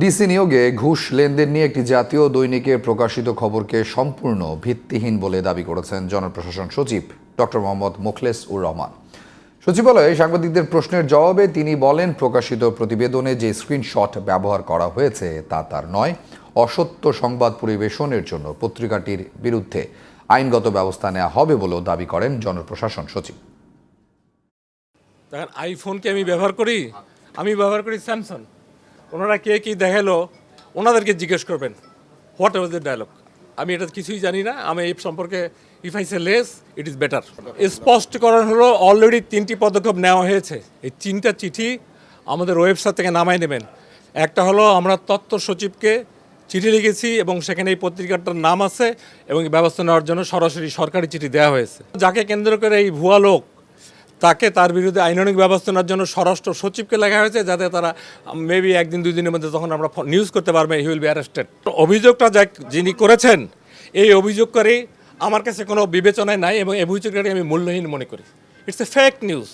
DC নিয়োগে ঘুষ লেনদেন নিয়ে একটি জাতীয় দৈনিকে প্রকাশিত খবরকে সম্পূর্ণ ভিত্তিহীন বলে দাবি করেছেন জনপ্রশাসন সচিব ডক্টর মোহাম্মদ মোখলেস উর রহমান। সচিবালয়ে সাংবাদিকদের প্রশ্নের জবাবে তিনি বলেন, প্রকাশিত প্রতিবেদনে যে স্ক্রিনশট ব্যবহার করা হয়েছে তা তার নয়, অসত্য সংবাদ পরিবেশনের জন্য পত্রিকাটির বিরুদ্ধে আইনগত ব্যবস্থা নেওয়া হবে বলেও দাবি করেন জনপ্রশাসন সচিব। আইফোনকে আমি ব্যবহার করি? আমি ব্যবহার করি স্যামসাং ওনারা কে কী দেখাল ওনাদেরকে জিজ্ঞেস করবেন। হোয়াট ওয়াজ দ্য ডায়লগ আমি এটা কিছুই জানি না আমি এই সম্পর্কে if I say less it is better স্পষ্টকরণ হলো অলরেডি তিনটি পদক্ষেপ নেওয়া হয়েছে। এই তিনটা চিঠি আমাদের ওয়েবসাইট থেকে নামাই নেবেন। একটা হলো আমরা তত্ত্ব সচিবকে চিঠি লিখেছি এবং সেখানে এই পত্রিকাটার নাম আছে এবং ব্যবস্থা নেওয়ার জন্য সরাসরি সরকারি চিঠি দেওয়া হয়েছে। যাকে কেন্দ্র করে এই ভুয়া লোক তাকে তার বিরুদ্ধে আইনানিক ব্যবস্থা নেওয়ার জন্য স্বরাষ্ট্র সচিবকে লেখা হয়েছে যাতে তারা মেবি একদিন, দুই দিনের মধ্যে তখন আমরা নিউজ করতে পারবে হি উইল বি অ্যারেস্টেড অভিযোগটা যা যিনি করেছেন, এই অভিযোগকারী করে আমার কাছে কোনো বিবেচনায় নাই এবং অভিযোগটাকে আমি মূল্যহীন মনে করি। It's a fake news